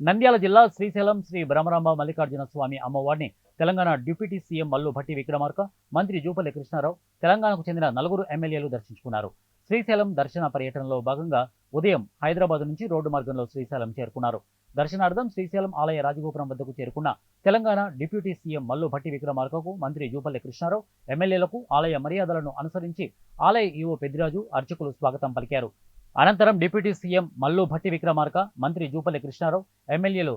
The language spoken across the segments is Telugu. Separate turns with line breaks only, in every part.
నంద్యాల జిల్లా శ్రీశైలం శ్రీ భ్రమరాంబ మల్లికార్జున స్వామి అమ్మవారిని తెలంగాణ డిప్యూటీ సీఎం మల్లు భట్టి విక్రమార్క మంత్రి జూపల్లి కృష్ణారావు తెలంగాణకు చెందిన నలుగురు ఎమ్మెల్యేలు దర్శించుకున్నారు. శ్రీశైలం దర్శన పర్యటనలో భాగంగా ఉదయం హైదరాబాద్ నుంచి రోడ్డు మార్గంలో శ్రీశైలం చేరుకున్నారు. దర్శనార్థం శ్రీశైలం ఆలయ రాజగోపురం వద్దకు చేరుకున్న తెలంగాణ డిప్యూటీ సీఎం మల్లు భట్టి విక్రమార్కకు మంత్రి జూపల్లి కృష్ణారావు ఎమ్మెల్యేలకు ఆలయ మర్యాదలను అనుసరించి ఆలయ ఈవో పెద్దిరాజు అర్చకులు స్వాగతం పలికారు. అనంతరం డిప్యూటీ సీఎం మల్లు భట్టి విక్రమార్క మంత్రి జూపల్లి కృష్ణారావు ఎమ్మెల్యేలు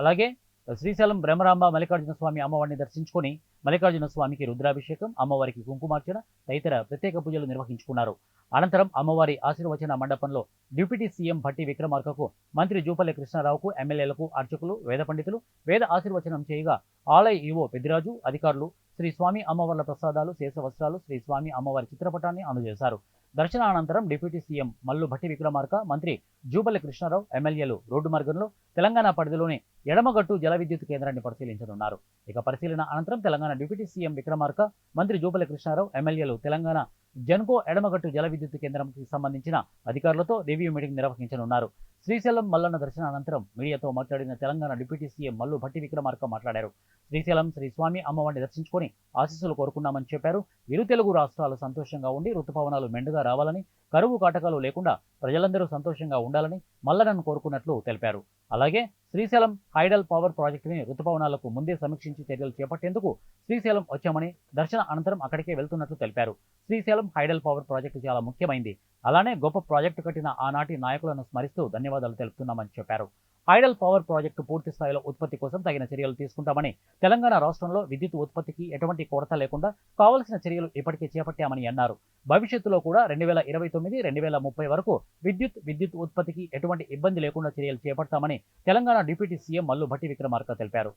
అలాగే శ్రీశైలం బ్రహ్మరాంబ మల్లికార్జున స్వామి అమ్మవారిని దర్శించుకొని మల్లికార్జున స్వామికి రుద్రాభిషేకం అమ్మవారికి కుంకుమార్చన తదితర ప్రత్యేక పూజలు నిర్వహించుకున్నారు. అనంతరం అమ్మవారి ఆశీర్వచన మండపంలో డిప్యూటీ సీఎం భట్టి విక్రమార్కకు మంత్రి జూపల్లి కృష్ణారావుకు ఎమ్మెల్యేలకు అర్చకులు వేద పండితులు వేద ఆశీర్వచనం చేయగా ఆలయ ఈవో పెద్దిరాజు అధికారులు శ్రీ స్వామి అమ్మవార్ల ప్రసాదాలు శేష వస్త్రాలు శ్రీ స్వామి అమ్మవారి చిత్రపటాన్ని అందజేశారు. దర్శనానంతరం డిప్యూటీ సీఎం మల్లు భట్టి విక్రమార్క మంత్రి జూపల్లి కృష్ణారావు ఎమ్మెల్యేలు రోడ్డు మార్గంలో తెలంగాణ పరిధిలోని ఎడమగట్టు జల విద్యుత్ కేంద్రాన్ని పరిశీలించనున్నారు. ఇక పరిశీలన అనంతరం తెలంగాణ డిప్యూటీ సీఎం విక్రమార్క మంత్రి జూపల్లి కృష్ణారావు ఎమ్మెల్యేలు తెలంగాణ జన్కో ఎడమగట్టు జల విద్యుత్ కేంద్రంకి సంబంధించిన అధికారులతో రివ్యూ మీటింగ్ నిర్వహించనున్నారు. శ్రీశైలం మల్లన్న దర్శన అనంతరం మీడియాతో మాట్లాడిన తెలంగాణ డిప్యూటీ సీఎం మల్లు భట్టి విక్రమార్క మాట్లాడారు. శ్రీశైలం శ్రీ స్వామి అమ్మవారిని దర్శించుకొని ఆశీస్సులు కోరుకున్నామని చెప్పారు. ఇరు తెలుగు రాష్ట్రాలు సంతోషంగా ఉండి ఋతుపవనాలు మెండుగా రావాలని కరువు కాటకాలు లేకుండా ప్రజలందరూ సంతోషంగా ఉండాలని మల్లన్నను కోరుకున్నట్లు తెలిపారు. అలాగే శ్రీశైలం హైడల్ పవర్ ప్రాజెక్టుని రుతుపవనాలకు ముందే సమీక్షించి చర్యలు చేపట్టేందుకు శ్రీశైలం వచ్చామని దర్శన అనంతరం అక్కడికే వెళ్తున్నట్లు తెలిపారు. శ్రీశైలం హైడల్ పవర్ ప్రాజెక్టు చాలా ముఖ్యమైంది. అలానే గొప్ప ప్రాజెక్టు కట్టిన ఆనాటి నాయకులను స్మరిస్తూ ధన్యవాదాలు తెలుపుతున్నామని చెప్పారు. ఐడల్ పవర్ ప్రాజెక్టు పూర్తి స్థాయిలో ఉత్పత్తి కోసం తగిన చర్యలు తీసుకుంటామని తెలంగాణ రాష్ట్రంలో విద్యుత్ ఉత్పత్తికి ఎటువంటి కొరత లేకుండా కావలసిన చర్యలు ఇప్పటికే చేపట్టామని అన్నారు. భవిష్యత్తులో కూడా రెండు వేల ఇరవై తొమ్మిది రెండు వేల ముప్పై వరకు విద్యుత్ విద్యుత్ ఉత్పత్తికి ఎటువంటి ఇబ్బంది లేకుండా చర్యలు చేపడతామని తెలంగాణ డిప్యూటీ సీఎం మల్లు భట్టి విక్రమార్క తెలిపారు.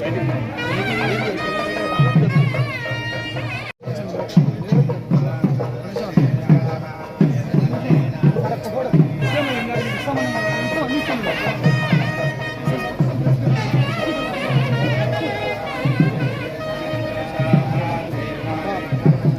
కదా. Thank you.